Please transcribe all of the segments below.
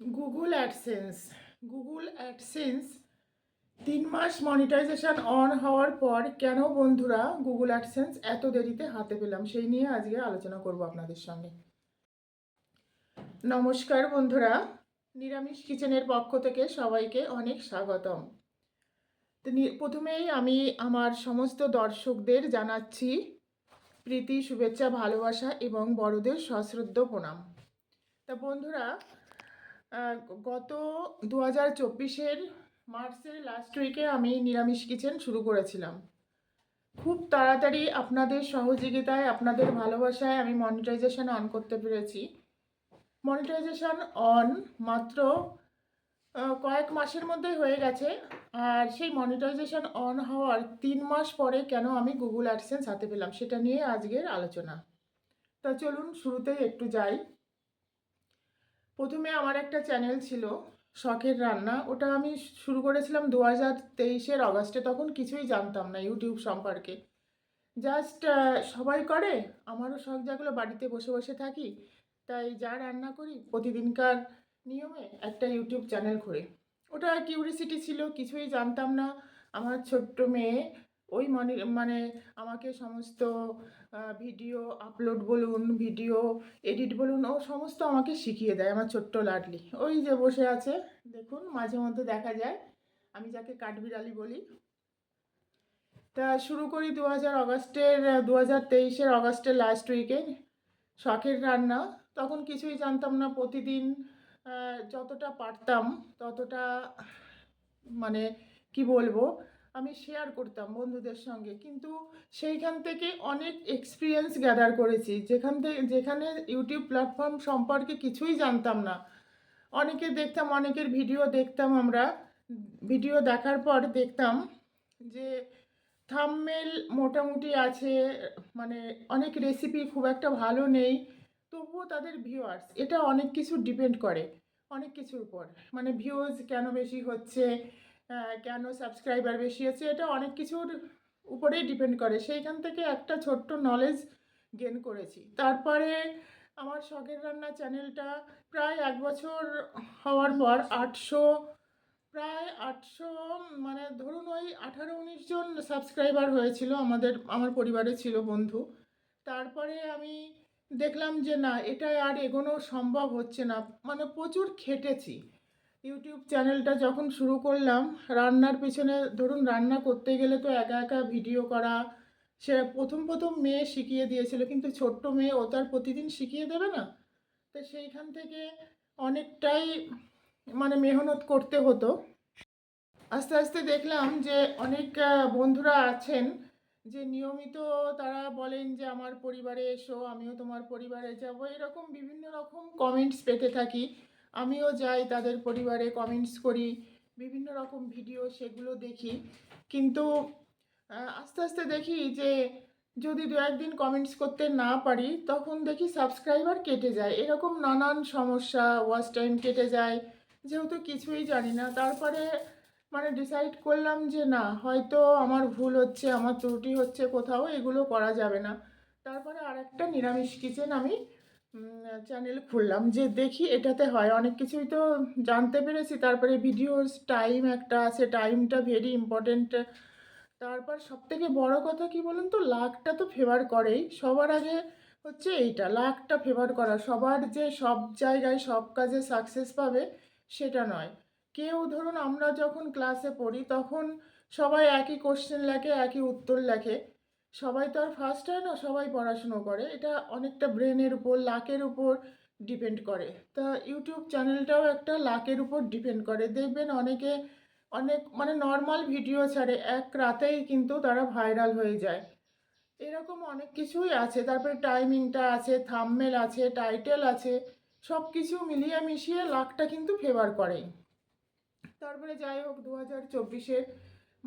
Google AdSense Google AdSense তিন মাস monetization on হওয়ার পর কেন বন্ধুরা গুগল অ্যাডসেন্স এত দেরিতে হাতে পেলাম? সেই নিয়ে আজকে আলোচনা করব আপনাদের সঙ্গে। নমস্কার বন্ধুরা। নিরামিষ কিচেনের পক্ষ থেকে সবাইকে অনেক স্বাগতম। প্রথমেই আমি আমার সমস্ত দর্শকদের জানাচ্ছি প্রীতি, শুভেচ্ছা, ভালোবাসা এবং বড়দের সশ্রদ্ধ প্রণাম। তা বন্ধুরা গত দু হাজার চব্বিশের মার্চের লাস্ট উইকে আমি নিরামিষ কিচেন শুরু করেছিলাম। খুব তাড়াতাড়ি আপনাদের সহযোগিতায়, আপনাদের ভালোবাসায় আমি মনিটাইজেশন অন করতে পেরেছি। মনিটাইজেশন অন মাত্র কয়েক মাসের মধ্যে হয়ে গেছে। আর সেই মনিটাইজেশন অন হওয়ার তিন মাস পরে কেন আমি গুগল অ্যাডসেন্স হাতে পেলাম, সেটা নিয়ে আজকের আলোচনা। তা চলুন, শুরুতেই একটু যাই। প্রথমে আমার একটা চ্যানেল ছিল, শখের রান্না। ওটা আমি শুরু করেছিলাম দু হাজার তেইশের অগাস্টে তখন কিছুই জানতাম না ইউটিউব সম্পর্কে। জাস্ট সবাই করে, আমারও শখ জাগলো বাড়িতে বসে বসে থাকি। তাই যা রান্না করি, প্রতিদিনকার নিয়মে একটা ইউটিউব চ্যানেল খুলে ওটা কিউরিসিটি ছিল, কিছুই জানতাম না। আমার ছোট্ট মেয়ে ওই মনে মানে আমাকে সমস্ত ভিডিও আপলোড বলুন ভিডিও এডিট বলুন, ও সমস্ত আমাকে শিখিয়ে দেয় আমার ছোট্ট লাডলি। ওই যে বসে আছে, দেখুন, মাঝে মধ্যে দেখা যায়। আমি যাকে কাঠবিড়ালি বলি। তা শুরু করি দু হাজার অগাস্টের দু হাজার তেইশের অগাস্টের লাস্ট উইকে শখের রান্না, তখন কিছুই জানতাম না, প্রতিদিন যতটা পারতাম, ততটা মানে কি বলব আমি শেয়ার করতাম বন্ধুদের সঙ্গে। কিন্তু সেইখান থেকে অনেক এক্সপিরিয়েন্স গ্যাদার করেছি। যেখান থেকে, যেখানে ইউটিউব প্ল্যাটফর্ম সম্পর্কে কিছুই জানতাম না। অনেকে দেখতাম, অনেকের ভিডিও দেখতাম আমরা। ভিডিও দেখার পর দেখতাম যে থাম্বনেল মোটামুটি আছে মানে অনেক রেসিপি খুব একটা ভালো নেই। তবুও তাদের ভিউয়ার্স এটা অনেক কিছু ডিপেন্ড করে অনেক কিছুর উপর। মানে ভিউজ কেন বেশি হচ্ছে? কেন সাবস্ক্রাইবার বেশি হচ্ছে এটা অনেক কিছুর উপরেই ডিপেন্ড করে। সেইখান থেকে একটা ছোট্ট নলেজ গেন করেছি। তারপরে আমার শখের রান্না চ্যানেলটা প্রায় এক বছর হওয়ার পর আটশো, প্রায় আটশো মানে ধরুন ওই আঠারো, উনিশ জন সাবস্ক্রাইবার হয়েছিল আমাদের, আমার পরিবারে ছিল বন্ধু। তারপরে আমি দেখলাম যে না এটা আর এগোনো সম্ভব হচ্ছে না। মানে প্রচুর খেটেছি। ইউটিউব চ্যানেলটা যখন শুরু করলাম, রান্নার পিছনে ধরুন রান্না করতে গেলে তো একা একা ভিডিও করা, সে প্রথম প্রথম মেয়ে শিখিয়ে দিয়েছিল, কিন্তু ছোট্ট মেয়ে ও তার প্রতিদিন শিখিয়ে দেবে না। তো সেইখান থেকে অনেকটাই মানে মেহনত করতে হতো। আস্তে আস্তে দেখলাম যে অনেক বন্ধুরা আছেন যে নিয়মিত তারা বলেন যে, আমার পরিবারে এসো, আমিও তোমার পরিবারে যাব। এরকম বিভিন্ন রকম কমেন্টস পেতে থাকি। আমিও যাই, তাদের পরিবারে কমেন্টস করি, বিভিন্ন রকম ভিডিও সেগুলো দেখি। কিন্তু আস্তে আস্তে দেখি যে, যদি দু একদিন কমেন্টস করতে না পারি, তখন দেখি সাবস্ক্রাইবার কেটে যায়। এরকম নানান সমস্যা ওয়াচ টাইম কেটে যায়, যেহেতু কিছুই জানি না। তারপরে মানে ডিসাইড করলাম যে, না, হয়তো আমার ভুল হচ্ছে, আমার ত্রুটি হচ্ছে কোথাও, এগুলো করা যাবে না। তারপরে আর একটা নিরামিষ কিচেন আমি চ্যানেল খুললাম যে দেখি এটাতে হয়। অনেক কিছুই তো জানতে পেরেছি। তারপরে ভিডিওর টাইম একটা আছে। টাইমটা ভেরি ইম্পর্টেন্ট তারপর সব থেকে বড় কথা কি বলুন তো? লাকটা তো ফেভার করেই। সবার আগে হচ্ছে এইটা লাকটা ফেভার করা। সবার যে সব জায়গায় সব কাজে সাকসেস পাবে, সেটা নয়। কেউ ধরুন আমরা যখন ক্লাসে পড়ি, তখন সবাই একই কোশ্চেন লেখে, একই উত্তর লেখে। সবাই তো আর ফার্স্ট হয় না, সবাই পড়াশুনো করে। এটা অনেকটা ব্রেনের উপর লাকের উপর ডিপেন্ড করে। তা ইউটিউব চ্যানেলটাও একটা লাকের উপর ডিপেন্ড করে। দেখবেন অনেকে অনেক মানে নর্মাল ভিডিও ছাড়ে, এক রাতেই কিন্তু তারা ভাইরাল হয়ে যায়। এরকম অনেক কিছুই আছে। তারপরে টাইমিংটা আছে থাম্বনেল আছে টাইটেল আছে সব কিছু মিলিয়ে মিশিয়ে লাকটা কিন্তু ফেভার করে। তারপরে যাই হোক দু হাজার চব্বিশের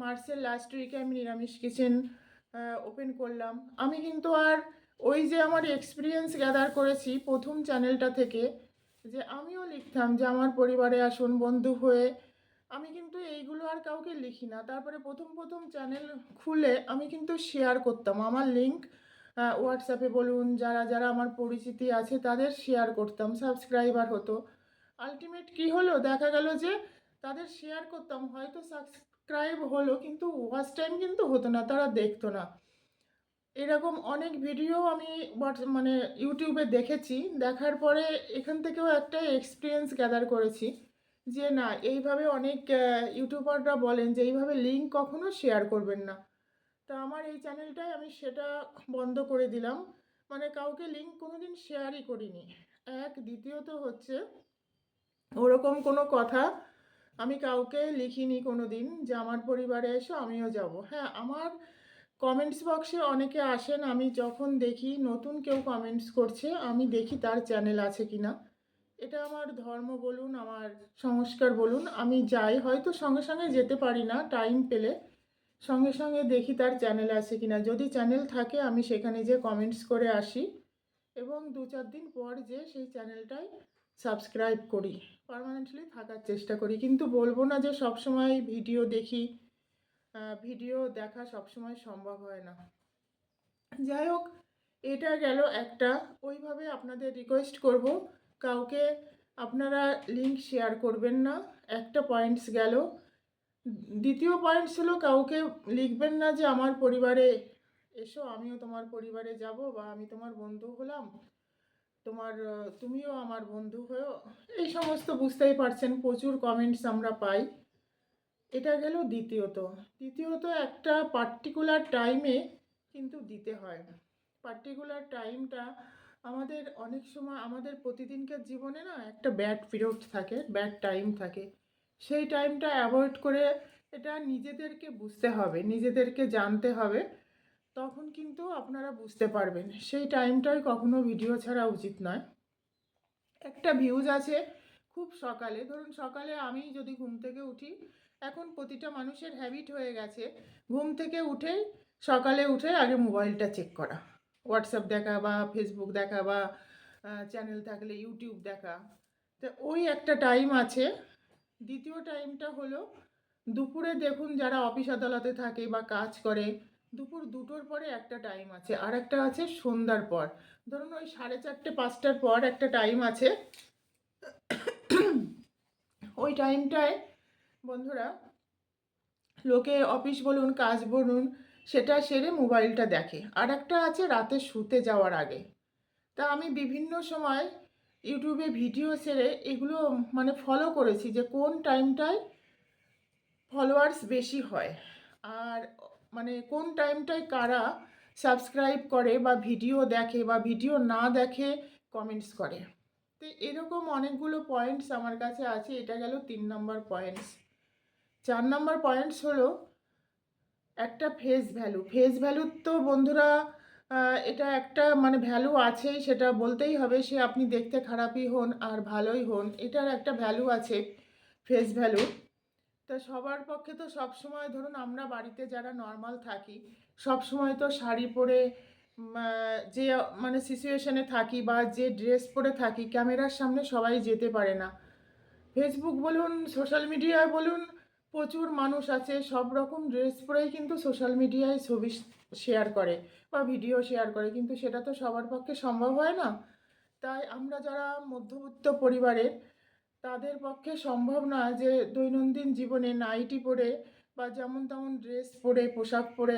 মার্চের লাস্ট উইকে আমি নিরামিষ কিচেন ওপেন করলাম। আমি কিন্তু আর ওই যে আমার এক্সপিরিয়েন্স গ্যাদার করেছি প্রথম চ্যানেলটা থেকে, যে আমিও লিখতাম যে আমার পরিবারে আসুন, বন্ধু হয়ে। আমি কিন্তু এইগুলো আর কাউকে লিখি না। তারপরে প্রথম প্রথম চ্যানেল খুলে আমি কিন্তু শেয়ার করতাম। আমার লিঙ্ক হোয়াটসঅ্যাপে বলুন, যারা যারা আমার পরিচিতি আছে তাদের শেয়ার করতাম সাবস্ক্রাইবার হতো। আলটিমেট কি হলো? দেখা গেল যে তাদের শেয়ার করতাম। হয়তো সাবস্ক্রাইব হলো, কিন্তু ওয়াচ টাইম কিন্তু হতো না, তারা দেখতো না। এরকম অনেক ভিডিও আমি মানে ইউটিউবে দেখেছি। দেখার পরে এখান থেকেও একটা এক্সপিরিয়েন্স গ্যাদার করেছি যে, না, এইভাবে অনেক ইউটিউবাররা বলেন যে, এইভাবে লিঙ্ক কখনো শেয়ার করবেন না। তা আমার এই চ্যানেলটায় আমি সেটা বন্ধ করে দিলাম। মানে কাউকে লিঙ্ক কোনো দিন শেয়ারই করিনি। এক, দ্বিতীয়ত হচ্ছে, ওরকম কোনো কথা আমি কাউকে লিখিনি কোনো দিন যে আমার পরিবারে এসো আমিও যাব। হ্যাঁ আমার কমেন্টস বক্সে অনেকে আসেন, আমি যখন দেখি নতুন কেউ কমেন্টস করছে, আমি দেখি তার চ্যানেল আছে কি না এটা আমার ধর্ম বলুন, আমার সংস্কার বলুন, আমি যাই, হয়তো সঙ্গে সঙ্গে যেতে পারি না টাইম পেলে, সঙ্গে সঙ্গে দেখি তার চ্যানেল আছে কি না যদি চ্যানেল থাকে, আমি সেখানে যে কমেন্টস করে আসি এবং দু চার দিন পর যে সেই চ্যানেলটাই সাবস্ক্রাইব করি। পার্মানেন্টলি থাকার চেষ্টা করি। কিন্তু বলব না যে সবসময় ভিডিও দেখি ভিডিও দেখা সবসময় সম্ভব হয় না। যাই হোক, এটা গেল একটা। ওইভাবে আপনাদের রিকোয়েস্ট করব। কাউকে আপনারা লিংক শেয়ার করবেন না। একটা পয়েন্টস গেল। দ্বিতীয় পয়েন্টস হলো কাউকে লিখবেন না যে, আমার পরিবারে এসো, আমিও তোমার পরিবারে যাব বা আমি তোমার বন্ধু হলাম। তোমার তুমিও আমার বন্ধু হয়েও এই সমস্ত বুঝতেই পারছেন প্রচুর কমেন্টস আমরা পাই। এটা গেল দ্বিতীয়ত। দ্বিতীয়ত একটা পার্টিকুলার টাইমে কিন্তু দিতে হয়। পার্টিকুলার টাইমটা আমাদের অনেক সময়, আমাদের প্রতিদিনকার জীবনে না একটা ব্যাড পিরিয়ড থাকে ব্যাড টাইম থাকে। সেই টাইমটা অ্যাভয়েড করে এটা নিজেদেরকে বুঝতে হবে, নিজেদেরকে জানতে হবে। তখন কিন্তু আপনারা বুঝতে পারবেন, সেই টাইমটাই কখনো ভিডিও ছাড়া উচিত নয়। একটা ভিউজ আছে খুব সকালে, ধরুন সকালে আমি যদি ঘুম থেকে উঠি, এখন প্রতিটা মানুষের হ্যাবিট হয়ে গেছে ঘুম থেকে উঠেই সকালে উঠে আগে মোবাইলটা চেক করা। হোয়াটসঅ্যাপ দেখা বা ফেসবুক দেখা বা চ্যানেল থাকলে ইউটিউব দেখা। তো ওই একটা টাইম আছে। দ্বিতীয় টাইমটা হলো দুপুরে দেখুন যারা অফিস আদালতে থাকে বা কাজ করে দুপুর দুটোর পরে একটা টাইম আছে। আর একটা আছে সন্ধ্যার পর। ধরুন ওই সাড়ে চারটে, পাঁচটার পর একটা টাইম আছে। ওই টাইমটায় বন্ধুরা, লোকে অফিস বলুন, কাজ বলুন, সেটা সেরে মোবাইলটা দেখে। আর একটা আছে রাতে শুতে যাওয়ার আগে। তা আমি বিভিন্ন সময় ইউটিউবে ভিডিও সেরে এগুলো মানে ফলো করেছি যে কোন টাইমটায় ফলোয়ার্স বেশি হয়। আর মানে কোন টাইমটায় কারা সাবস্ক্রাইব করে বা ভিডিও দেখে বা ভিডিও না দেখে কমেন্টস করে? তো এরকম অনেকগুলো পয়েন্টস আমার কাছে আছে, এটা গেল তিন নম্বর পয়েন্টস চার নম্বর পয়েন্টস হলো একটা ফেস ভ্যালু ফেস ভ্যালুর তো বন্ধুরা এটা একটা মানে ভ্যালু আছেই, সেটা বলতেই হবে, সে আপনি দেখতে খারাপই হন আর ভালোই হন, এটার একটা ভ্যালু আছে ফেস ভ্যালু তা সবার পক্ষে তো সব সময় ধরুন আমরা বাড়িতে যারা নর্মাল থাকি, সব সময় তো শাড়ি পরে যে মানে সিচুয়েশনে থাকি বা যে ড্রেস পরে থাকি, ক্যামেরার সামনে সবাই যেতে পারে না। ফেসবুক বলুন সোশ্যাল মিডিয়ায় বলুন, প্রচুর মানুষ আছে, সব রকম ড্রেস পরেই কিন্তু সোশ্যাল মিডিয়ায় ছবি শেয়ার করে বা ভিডিও শেয়ার করে, কিন্তু সেটা তো সবার পক্ষে সম্ভব হয় না। তাই আমরা যারা মধ্যবিত্ত পরিবারের তাদের পক্ষে সম্ভব না যে দৈনন্দিন জীবনে নাইটি পরে বা যেমন তেমন ড্রেস পরে, পোশাক পরে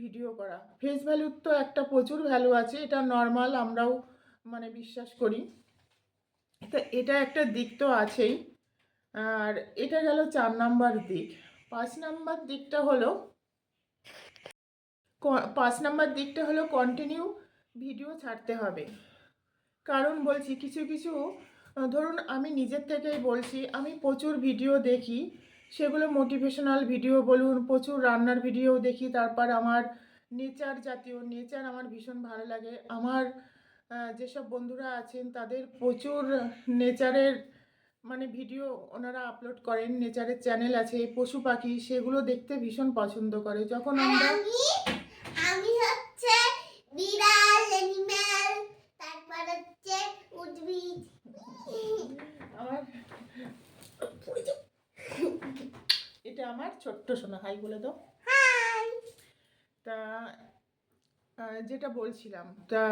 ভিডিও করা। ফেস ভ্যালুর তো একটা প্রচুর ভ্যালু আছে, এটা নর্মাল আমরাও মানে বিশ্বাস করি। তো এটা একটা দিক তো আছেই। আর এটা গেল চার নাম্বার দিক। পাঁচ নাম্বার দিকটা হলো পাঁচ নাম্বার দিকটা হলো কন্টিনিউ ভিডিও ছাড়তে হবে। কারণ বলছি কিছু কিছু ধরুন আমি নিজের থেকেই বলছি, আমি প্রচুর ভিডিও দেখি, সেগুলো মোটিভেশনাল ভিডিও বলুন, প্রচুর রান্নার ভিডিও দেখি, তারপর আমার নেচার জাতীয় নেচার আমার ভীষণ ভালো লাগে, আমার যেসব বন্ধুরা আছেন তাদের প্রচুর নেচারের মানে ভিডিও ওনারা আপলোড করেন নেচারের চ্যানেল আছে, পশু পাখি, সেগুলো দেখতে ভীষণ পছন্দ করে, যখন আমরা আমি আমি হচ্ছে বিড়াল অ্যানিম্যাল তারপর হচ্ছে উদ্ভিদ আমার এটা আমার ছোট্ট সোনা হাই বলে দাও। হাই। তা যেটা বলছিলাম তা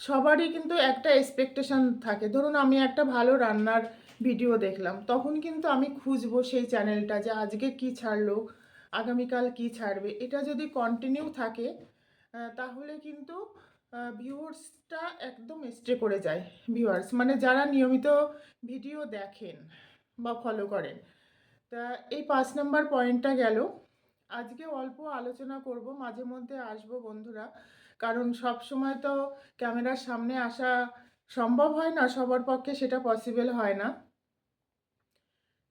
সবারই কিন্তু একটা এক্সপেকটেশন থাকে। ধরুন আমি একটা ভালো রান্নার ভিডিও দেখলাম তখন কিন্তু আমি খুঁজবো সেই চ্যানেলটা যে আজকে কি ছাড়লো আগামীকাল কি ছাড়বে। এটা যদি কন্টিনিউ থাকে তাহলে কিন্তু ভিউয়ার্সটা একদম স্টে করে যায় ভিউয়ার্স মানে যারা নিয়মিত ভিডিও দেখেন বা ফলো করেন। তা এই পাঁচ নাম্বার পয়েন্টটা গেল। আজকে অল্প আলোচনা করব, মাঝে মধ্যে আসব বন্ধুরা, কারণ সব সময় তো ক্যামেরার সামনে আসা সম্ভব হয় না, সবার পক্ষে সেটা পসিবল হয় না।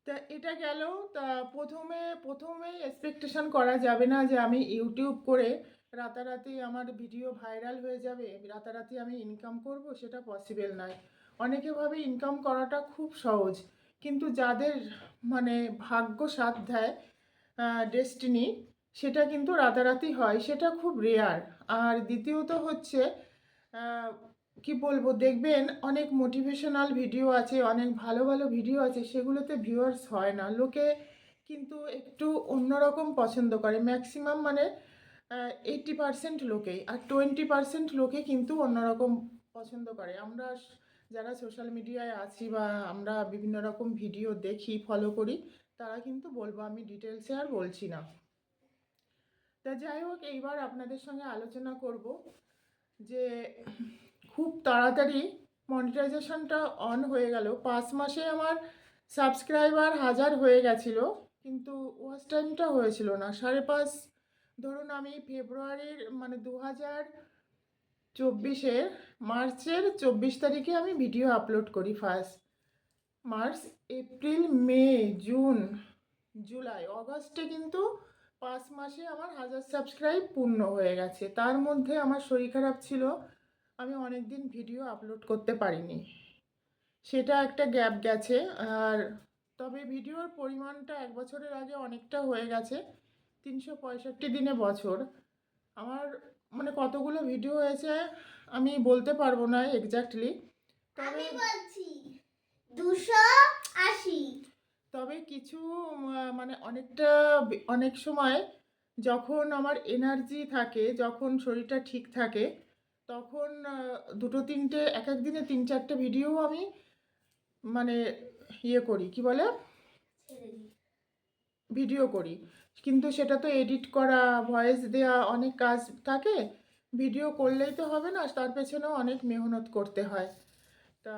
তা এটা গেল, তা প্রথমে, প্রথমেই এক্সপেকটেশন করা যাবে না যে আমি ইউটিউব করে রাতারাতি আমার ভিডিও ভাইরাল হয়ে যাবে, রাতারাতি আমি ইনকাম করব সেটা পসিবল নয়। অনেকে ভাবে ইনকাম করাটা খুব সহজ, কিন্তু যাদের মানে ভাগ্য সাথ দেয় ডেস্টিনি সেটা কিন্তু রাতারাতি হয়, সেটা খুব রেয়ার আর দ্বিতীয়ত হচ্ছে কি বলব, দেখবেন অনেক মোটিভেশনাল ভিডিও আছে, অনেক ভালো ভালো ভিডিও আছে, সেগুলোতে ভিউয়ার্স হয় না। লোকে কিন্তু একটু অন্যরকম পছন্দ করে। ম্যাক্সিমাম মানে এইটটি পার্সেন্ট লোকেই আর টোয়েন্টি পার্সেন্ট লোকে কিন্তু অন্যরকম পছন্দ করে। আমরা যারা সোশ্যাল মিডিয়ায় আছি বা আমরা বিভিন্ন রকম ভিডিও দেখি ফলো করি, তারা কিন্তু বলব আমি ডিটেলসে আর বলছি না। তা যাই হোক, এইবার আপনাদের সঙ্গে আলোচনা করব যে খুব তাড়াতাড়ি মনিটাইজেশনটা অন হয়ে গেল। পাঁচ মাসে আমার সাবস্ক্রাইবার হাজার হয়ে গেছিল, কিন্তু ওয়াচ টাইমটা হয়েছিল না। সাড়ে পাঁচ ধরুন আমি ফেব্রুয়ারির মানে দু হাজার চব্বিশের, মার্চের চব্বিশ তারিখে আমি ভিডিও আপলোড করি first March, April, May, June, July, অগস্টে কিন্তু পাঁচ মাসে আমার হাজার সাবস্ক্রাইব পূর্ণ হয়ে গেছে। তার মধ্যে আমার শরীর খারাপ ছিল, আমি অনেক দিন ভিডিও আপলোড করতে পারিনি। সেটা একটা গ্যাপ গেছে, আর তবে ভিডিওর পরিমাণটা এক বছরের আগে অনেকটা হয়ে গেছে। তিনশো পঁয়ষট্টি দিনে বছর। আমার মানে কতগুলো ভিডিও হয়েছে আমি বলতে পারব না এক্স্যাক্টলি তবে বলছি দুশো আশি। তবে কিছু মানে অনেকটা অনেক সময় যখন আমার এনার্জি থাকে যখন শরীরটা ঠিক থাকে তখন দুটো তিনটে এক এক দিনে তিন চারটে ভিডিও আমি মানে ইয়ে করি কি বলে? ভিডিও করি। কিন্তু সেটা তো এডিট করা ভয়েস দেওয়া অনেক কাজ থাকে। ভিডিও করলেই তো হবে না, তার পেছনেও অনেক মেহনত করতে হয়। তা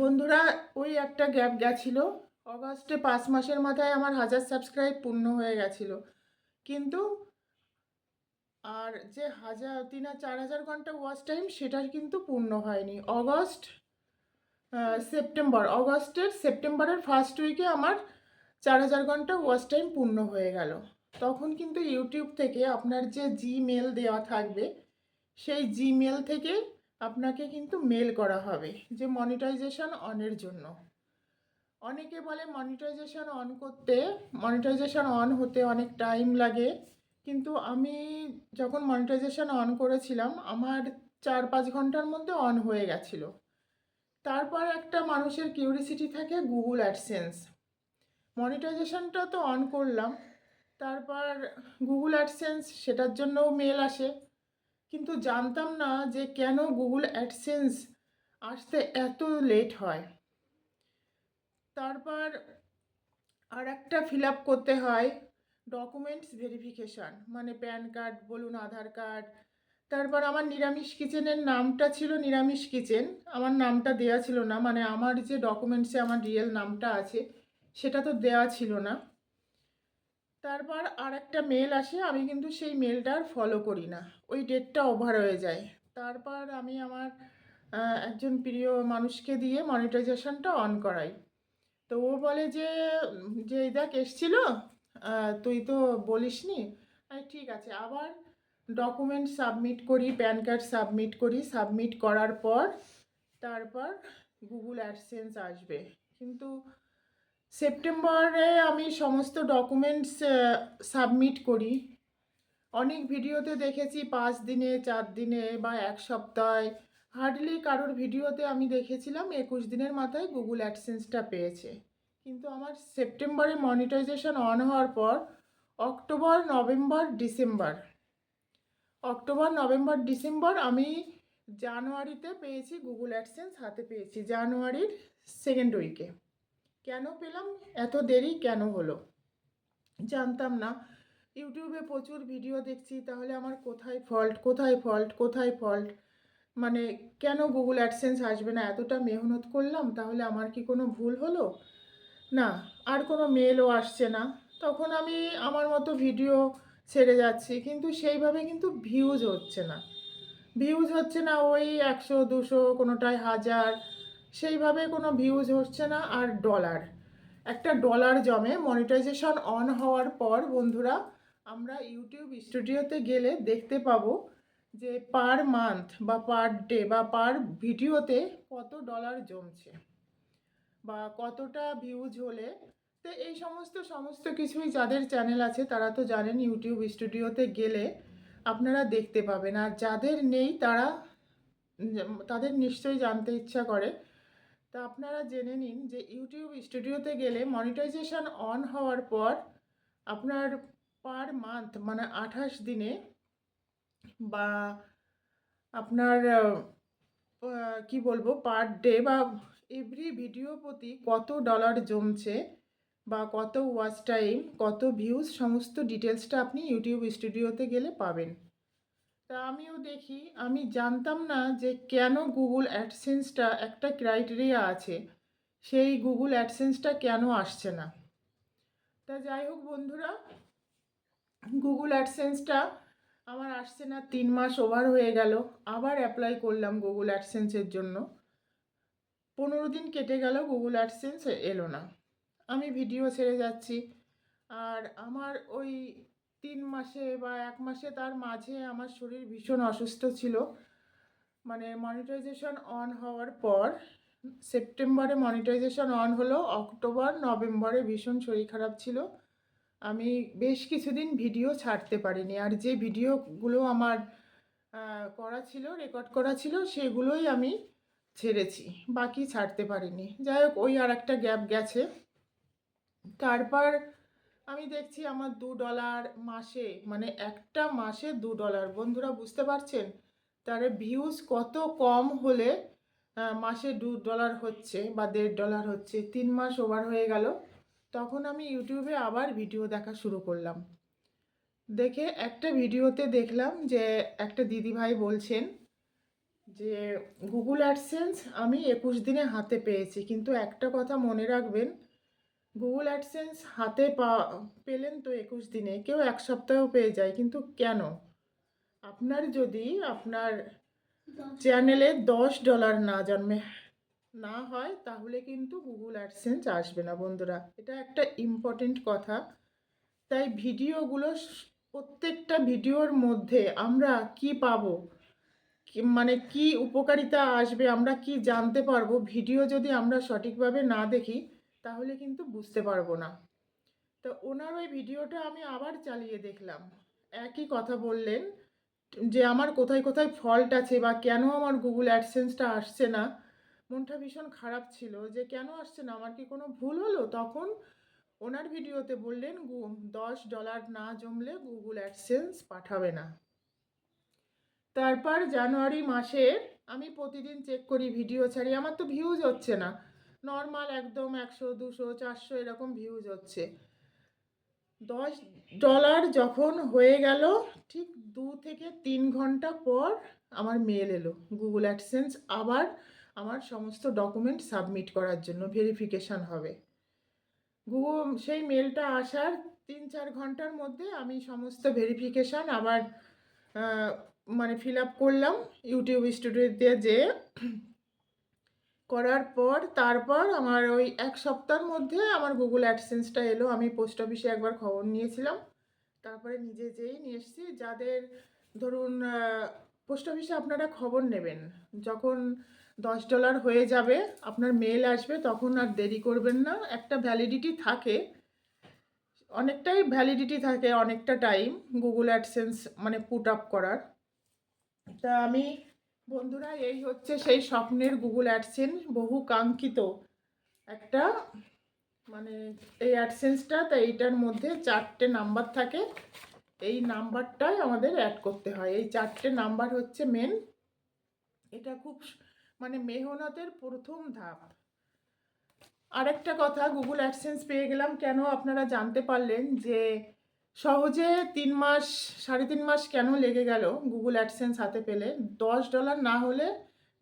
বন্ধুরা, ওই একটা গ্যাপ গেছিল। অগাস্টে পাঁচ মাসের মাথায় আমার হাজার সাবস্ক্রাইব পূর্ণ হয়ে গেছিল। কিন্তু আর যে হাজার, তিন আর চার হাজার ঘণ্টা ওয়াচ টাইম সেটার কিন্তু পূর্ণ হয়নি। অগস্ট সেপ্টেম্বর অগস্টের সেপ্টেম্বরের ফার্স্ট উইকে আমার চার হাজার ঘণ্টা ওয়াচ টাইম পূর্ণ হয়ে গেল। তখন কিন্তু ইউটিউব থেকে আপনার যে জিমেল দেওয়া থাকবে, সেই জিমেল থেকে আপনাকে কিন্তু মেল করা হবে যে মনিটাইজেশন অনের জন্য। অনেকে বলে মনিটাইজেশন অন করতে মনিটাইজেশন অন হতে অনেক টাইম লাগে। কিন্তু আমি যখন মনিটাইজেশন অন করেছিলাম, আমার চার পাঁচ ঘণ্টার মধ্যে অন হয়ে গেছিল। তারপর একটা মানুষের কিউরিসিটি থাকে গুগল অ্যাডসেন্স মনিটাইজেশনটা তো অন করলাম। তারপর গুগল অ্যাডসেন্স সেটার জন্যও মেল আসে। কিন্তু জানতাম না যে কেন গুগল অ্যাডসেন্স আসতে এত লেট হয়। তারপর আর একটা ফিল আপ করতে হয় ডকুমেন্টস ভেরিফিকেশান মানে প্যান কার্ড বলুন, আধার কার্ড তারপর আমার নিরামিষ কিচেনের নামটা ছিল নিরামিষ কিচেন আমার নামটা দেওয়া ছিল না মানে আমার যে ডকুমেন্টসে আমার রিয়েল নামটা আছে সেটা তো দেওয়া ছিল না। তারপর আর একটা মেল আসে, আমি কিন্তু সেই মেলটা আর ফলো করি না। ওই ডেটটা ওভার হয়ে যায়। তারপর আমি আমার একজন প্রিয় মানুষকে দিয়ে মনিটাইজেশনটা অন করাই। তো ও বলে যে যে এই দেখ এসছিল তুই তো বলিসনি। আমি ঠিক আছে, আবার ডকুমেন্ট সাবমিট করি প্যান কার্ড সাবমিট করি। সাবমিট করার পর তারপর গুগল অ্যাডসেন্স আসবে। কিন্তু সেপ্টেম্বরে আমি সমস্ত ডকুমেন্টস সাবমিট করি। অনেক ভিডিওতে দেখেছি, পাঁচ দিনে, চার দিনে বা এক সপ্তাহে। হার্ডলি কারোর ভিডিওতে আমি দেখেছিলাম, একুশ দিনের মাথায় গুগল অ্যাডসেন্সটা পেয়েছে। কিন্তু আমার সেপ্টেম্বরে মনিটাইজেশন অন হওয়ার পর, October, November, December. October, November, December আমি জানুয়ারিতে পেয়েছি গুগল অ্যাডসেন্স হাতে পেয়েছি, জানুয়ারির সেকেন্ড উইকে কেন পেলাম? এত দেরি কেন হলো? জানতাম না। ইউটিউবে প্রচুর ভিডিও দেখছি, তাহলে আমার কোথায় ফল্ট কোথায় ফল্ট কোথায় ফল্ট মানে কেন গুগল অ্যাডসেন্স আসবে না? এতটা মেহনত করলাম, তাহলে আমার কি কোনো ভুল হলো? না, আর কোনো মেলও আসছে না। তখন আমি আমার মতো ভিডিও ছেড়ে যাচ্ছি, কিন্তু সেইভাবে কিন্তু ভিউজ হচ্ছে না। ভিউজ হচ্ছে না ওই একশো, দুশো, কোনোটায় হাজার। সেইভাবে কোনো ভিউজ হচ্ছে না আর ডলার একটা ডলার জমে মনিটাইজেশন অন হওয়ার পর বন্ধুরা, আমরা ইউটিউব স্টুডিওতে গেলে দেখতে পাবো যে পার মান্থ বা পার ডে বা পার ভিডিওতে কত ডলার জমছে বা কতটা ভিউজ হলে। তো এই সমস্ত সমস্ত কিছুই যাদের চ্যানেল আছে, তারা তো জানেন ইউটিউব স্টুডিওতে গেলে আপনারা দেখতে পাবেন। আর যাদের নেই, তারা, তাদের নিশ্চয়ই জানতে ইচ্ছা করে তা আপনারা জেনে নিন যে ইউটিউব স্টুডিওতে গেলে মনিটাইজেশন অন হওয়ার পর আপনার পার মান্থ মানে আঠাশ দিনে বা আপনার কি বলব পার ডে বা এভরি ভিডিও প্রতি কত ডলার জমছে বা কত ওয়াচ টাইম কত ভিউজ সমস্ত ডিটেলসটা আপনি ইউটিউব স্টুডিওতে গেলে পাবেন। তা আমিও দেখি। আমি জানতাম না যে কেন গুগল অ্যাডসেন্সটা একটা ক্রাইটেরিয়া আছে। সেই গুগল অ্যাডসেন্সটা কেন আসছে না? তা যাই হোক বন্ধুরা গুগল অ্যাডসেন্সটা আমার আসছে না, তিন মাস ওভার হয়ে গেল। আবার অ্যাপ্লাই করলাম গুগল অ্যাডসেন্সের জন্য। পনেরো দিন কেটে গেল গুগল অ্যাডসেন্স এলো না। আমি ভিডিও ছেড়ে যাচ্ছি। আর আমার ওই তিন মাসে বা এক মাসে তার মাঝে আমার শরীর ভীষণ অসুস্থ ছিল। মানে মনিটাইজেশন অন হওয়ার পর সেপ্টেম্বরে মনিটাইজেশন অন হলো, অক্টোবর, নভেম্বরে ভীষণ শরীর খারাপ ছিল। আমি বেশ কিছুদিন ভিডিও ছাড়তে পারিনি আর যে ভিডিওগুলো আমার করা ছিল রেকর্ড করা ছিল সেগুলোই আমি ছেড়েছি, বাকি ছাড়তে পারিনি। যাই হোক, ওই আর একটা গ্যাপ গেছে। তারপর আমি দেখছি আমার দু ডলার মাসে মানে একটা মাসে দু ডলার। বন্ধুরা, বুঝতে পারছেন? তার ভিউজ কত কম হলে মাসে দু ডলার হচ্ছে বা দেড় ডলার হচ্ছে, তিন মাস ওভার হয়ে গেল। তখন আমি ইউটিউবে আবার ভিডিও দেখা শুরু করলাম। দেখে একটা ভিডিওতে দেখলাম যে একটা দিদিভাই বলছেন যে গুগল অ্যাডসেন্স আমি একুশ দিনে হাতে পেয়েছি, কিন্তু একটা কথা মনে রাখবেন গুগল অ্যাডসেন্স হাতে পা পেলেন তো একুশ দিনে কেউ এক সপ্তাহেও পেয়ে যায় কিন্তু কেন? আপনার যদি আপনার চ্যানেলে দশ ডলার না জন্মে না হয় তাহলে কিন্তু গুগল অ্যাডসেন্স আসবে না বন্ধুরা। এটা একটা ইম্পর্টেন্ট কথা। তাই ভিডিওগুলো প্রত্যেকটা ভিডিওর মধ্যে আমরা কি পাবো? মানে কি উপকারিতা আসবে আমরা কি জানতে পারব? ভিডিও যদি আমরা সঠিকভাবে না দেখি তাহলে কিন্তু বুঝতে পারব না। তো ওনার ওই ভিডিওটা আমি আবার চালিয়ে দেখলাম। একই কথা বললেন, যে আমার কোথায় কোথায় ফল্ট আছে বা কেন আমার গুগল অ্যাডসেন্সটা আসছে না। মনটা ভীষণ খারাপ ছিল যে কেন আসছে না, আমার কি কোনো ভুল হলো? তখন ওনার ভিডিওতে বললেন দশ ডলার না জমলে গুগল অ্যাডসেন্স পাঠাবে না। তারপর জানুয়ারি মাসে আমি প্রতিদিন চেক করি, ভিডিও ছাড়ি, আমার তো ভিউজ হচ্ছে না। নর্মাল একদম একশো দুশো চারশো এরকম ভিউজ হচ্ছে। দশ ডলার যখন হয়ে গেল ঠিক দু থেকে তিন ঘণ্টা পর আমার মেল এলো গুগল অ্যাডসেন্স আবার আমার সমস্ত ডকুমেন্ট সাবমিট করার জন্য ভেরিফিকেশান হবে। গুগল সেই মেলটা আসার তিন চার ঘণ্টার মধ্যে আমি সমস্ত ভেরিফিকেশান আবার মানে ফিল আপ করলাম ইউটিউব স্টুডিওতে যে করার পর তারপর আমার ওই এক সপ্তাহের মধ্যে আমার গুগল অ্যাডসেন্সটা এলো। আমি পোস্ট অফিসে একবার খবর নিয়েছিলাম। তারপরে নিজে যেই নিয়ে এসেছি, যাদের ধরুন পোস্ট অফিসে আপনারা খবর নেবেন, যখন দশ ডলার হয়ে যাবে, আপনার মেল আসবে, তখন আর দেরি করবেন না। একটা ভ্যালিডিটি থাকে। অনেকটাই ভ্যালিডিটি থাকে, অনেকটা টাইম গুগল অ্যাডসেন্স মানে পুট আপ করার। তা আমি বন্ধুরা, এই হচ্ছে সেই স্বপ্নের গুগল অ্যাডসেন্স বহু কাঙ্ক্ষিত একটা মানে এই অ্যাডসেন্সটা তা এইটার মধ্যে চারটে নাম্বার থাকে। এই নাম্বারটাই আমাদের অ্যাড করতে হয়। এই চারটে নাম্বার হচ্ছে মেন এটা খুব মানে মেহনতের প্রথম ধাপ। আরেকটা কথা গুগল অ্যাডসেন্স পেয়ে গেলাম। কেন আপনারা জানতে পারলেন যে সহজে তিন মাস, সাড়ে তিন মাস কেন লেগে গেল গুগল অ্যাডসেন্স হাতে পেলে? দশ ডলার না হলে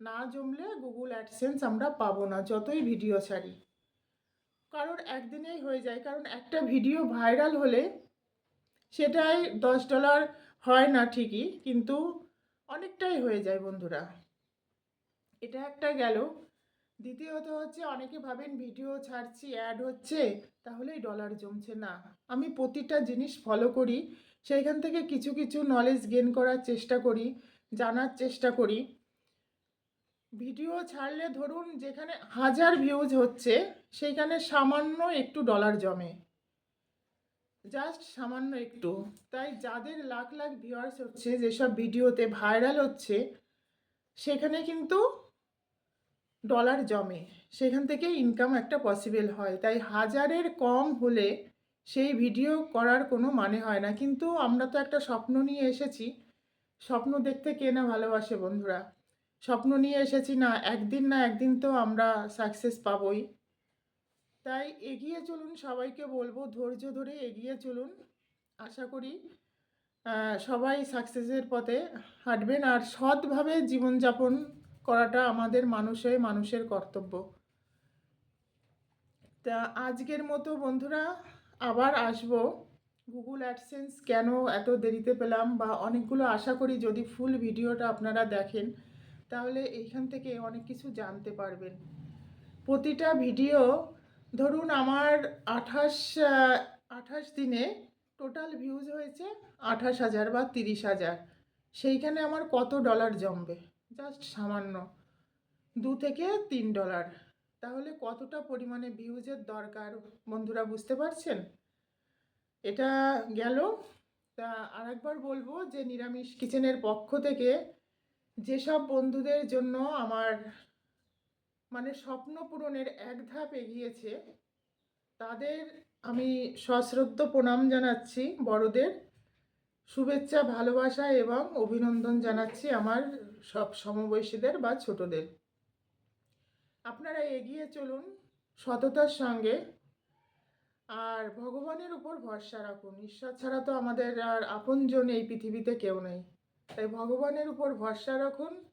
না জমলে গুগল অ্যাডসেন্স আমরা পাবো না, যতই ভিডিও ছাড়ি। কারণ একদিনেই হয়ে যায়, কারণ একটা ভিডিও ভাইরাল হলে সেটাই দশ ডলার হয় না ঠিকই, কিন্তু অনেকটাই হয়ে যায় বন্ধুরা। এটা একটা গেল। দ্বিতীয়ত হচ্ছে অনেকে ভাবেন ভিডিও ছাড়ছি অ্যাড হচ্ছে তাহলেই ডলার জমছে না। আমি প্রতিটা জিনিস ফলো করি সেইখান থেকে কিছু কিছু নলেজ গেন করার চেষ্টা করি জানার চেষ্টা করি। ভিডিও ছাড়লে ধরুন যেখানে হাজার ভিউজ হচ্ছে সেইখানে সামান্য একটু ডলার জমে। জাস্ট সামান্য একটু। তাই যাদের লাখ লাখ ভিউয়ার্স হচ্ছে যেসব ভিডিওতে ভাইরাল হচ্ছে সেখানে কিন্তু ডলার জমে। সেখান থেকে ইনকাম একটা পসিবল হয়। তাই হাজারের কম হলে সেই ভিডিও করার কোনো মানে হয় না। কিন্তু আমরা তো একটা স্বপ্ন নিয়ে এসেছি। স্বপ্ন দেখতে কে না ভালোবাসে বন্ধুরা? স্বপ্ন নিয়ে এসেছি না, একদিন না একদিন তো আমরা সাকসেস পাবই। তাই এগিয়ে চলুন, সবাইকে বলব, ধৈর্য ধরে এগিয়ে চলুন। আশা করি সবাই সাকসেসের পথে হাঁটবেন। আর সৎভাবে জীবনযাপন করাটা আমাদের মানুষে মানুষের কর্তব্য। তা আজকের মতো বন্ধুরা, আবার আসব গুগল অ্যাডসেন্স কেন এত দেরিতে পেলাম বা অনেকগুলো আশা করি যদি ফুল ভিডিওটা আপনারা দেখেন, তাহলে এইখান থেকে অনেক কিছু জানতে পারবেন। প্রতিটা ভিডিও, ধরুন আমার আঠাশ আঠাশ দিনে টোটাল ভিউজ হয়েছে আঠাশ হাজার বা তিরিশ হাজার। সেইখানে আমার কত ডলার জমবে? জাস্ট সামান্য। দু থেকে তিন ডলার তাহলে কতটা পরিমাণে ভিউজের দরকার বন্ধুরা বুঝতে পারছেন? এটা গেল। তা আরেকবার বলব যে নিরামিষ কিচেনের পক্ষ থেকে যেসব বন্ধুদের জন্য আমার মানে স্বপ্ন পূরণের এক ধাপ এগিয়েছে, তাদের আমি সশ্রদ্ধ প্রণাম জানাচ্ছি বড়দের। শুভেচ্ছা, ভালোবাসা এবং অভিনন্দন জানাচ্ছি আমার সব সমবয়সীদের বা ছোটদের। আপনারা এগিয়ে চলুন সততার সঙ্গে। আর ভগবানের উপর ভরসা রাখুন। ঈশ্বর ছাড়া তো আমাদের আর আপনজন এই পৃথিবীতে কেউ নেই। তাই ভগবানের উপর ভরসা রাখুন।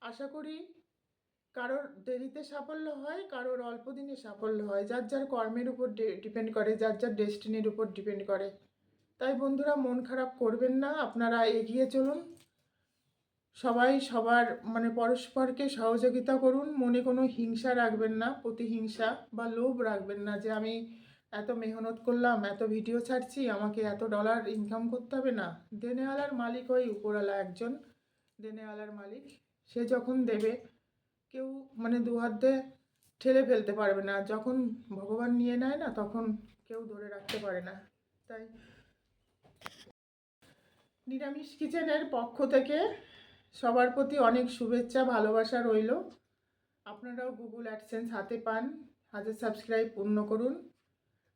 আশা করি কারোর দেরিতে সাফল্য হয়, কারোর অল্প দিনে সাফল্য হয়। যার যার কর্মের উপর ডিপেন্ড করে, যার যার ডেস্টিনির উপর ডিপেন্ড করে। তাই বন্ধুরা, মন খারাপ করবেন না। আপনারা এগিয়ে চলুন। সবাই সবার মানে পরস্পরকে সহযোগিতা করুন, মনে কোনো হিংসা রাখবেন না, প্রতিহিংসা বা লোভ রাখবেন না যে আমি এত মেহনত করলাম, এত ভিডিও ছাড়ছি, আমাকে এত ডলার ইনকাম করতে হবে না। দেনেওয়ালার মালিক ওই উপরওয়ালা একজন, দেনেওয়ালার মালিক। সে যখন দেবে, কেউ মানে দু হাত দিয়ে ঠেলে ফেলতে পারবে না। যখন ভগবান নিয়ে নেয় না, তখন কেউ ধরে রাখতে পারে না। তাই নিরামিষ কিচেনের পক্ষ থেকে সবার প্রতি অনেক শুভেচ্ছা, ভালোবাসা রইল। আপনারাও গুগল অ্যাডসেন্স হাতে পান হাজার সাবস্ক্রাইব পূর্ণ করুন।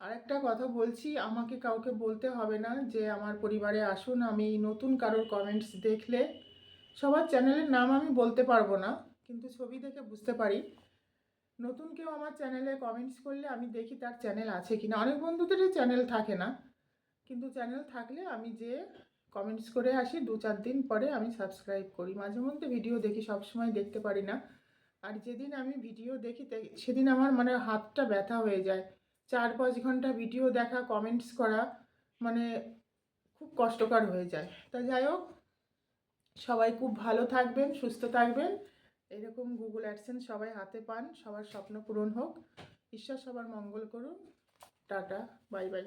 আর একটা কথা বলছি, আমাকে কাউকে বলতে হবে না যে আমার পরিবারে আসুন, আমি নতুন কারোর কমেন্টস দেখলে সবার চ্যানেলের নাম আমি বলতে পারব না, কিন্তু ছবি দেখে বুঝতে পারি। নতুন কেউ আমার চ্যানেলে কমেন্টস করলে আমি দেখি তার চ্যানেল আছে কি না অনেক বন্ধুদেরই চ্যানেল থাকে না, কিন্তু চ্যানেল থাকলে আমি যে কমেন্টস করে আসি। দু চার দিন পরে আমি সাবস্ক্রাইব করি। মাঝে মধ্যে ভিডিও দেখি সব সময় দেখতে পারি না। আর যেদিন আমি ভিডিও দেখি সেদিন আমার মানে হাতটা ব্যথা হয়ে যায়। চার পাঁচ ঘণ্টা ভিডিও দেখা কমেন্টস করা মানে খুব কষ্টকর হয়ে যায়। তা যাই হোক, সবাই খুব ভালো থাকবেন, সুস্থ থাকবেন। এরকম গুগল অ্যাডসেন্স সবাই হাতে পান, সবার স্বপ্ন পূরণ হোক। ঈশ্বর সবার মঙ্গল করুন। Tata, bye bye.